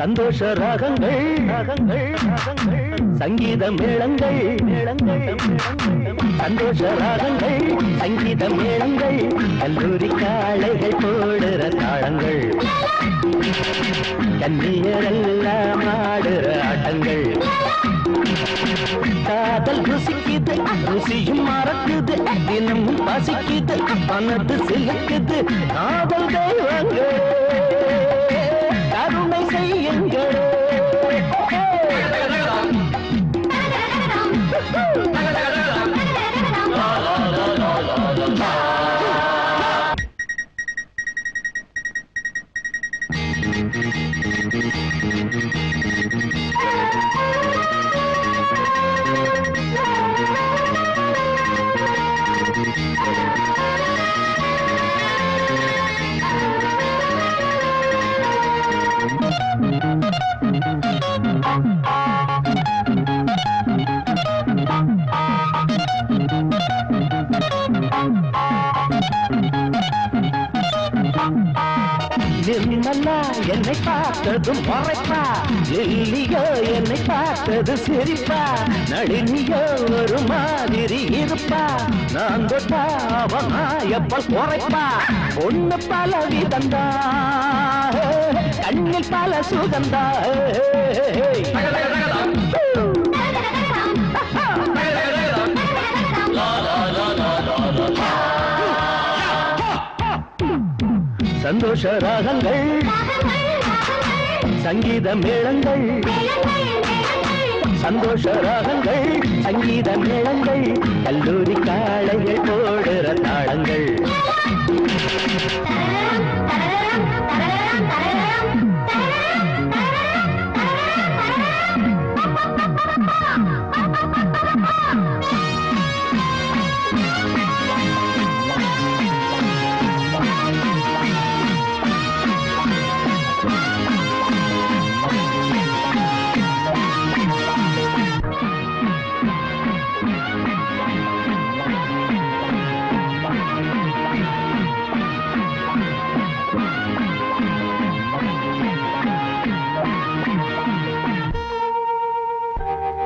சந்தோஷ ராகங்கள். சங்கீத மேளங்கள் சந்தோஷ ராகங்கள். சங்கீத மேளங்கள் கல்லூரி காளைகள் போடுற தாளங்கள். கன்னியரெல்லாம் ஆடுற ஆட்டங்கள். காதல் ருசிக்குது ருசியும் மறக்குது தினமும் பசிக்குது பணத்து சிலுக்குது காதல்கள் நிர்மலா என்னை பார்த்ததும் மறைப்பா லில்லியோ என்னை பார்த்தது சிரிப்பா நளினியோ ஒரு மாதிரி இருப்பா நான் தொட்டா அவன் எப்பல் குறைப்பா ஒண்ணு பல விதந்தா கண்ணில் பல சுகந்தா சந்தோஷ ராகங்கள் சங்கீத மேளங்கள் சந்தோஷ ராகங்கள் சங்கீத மேளங்கள் கல்லூரி காளைகள்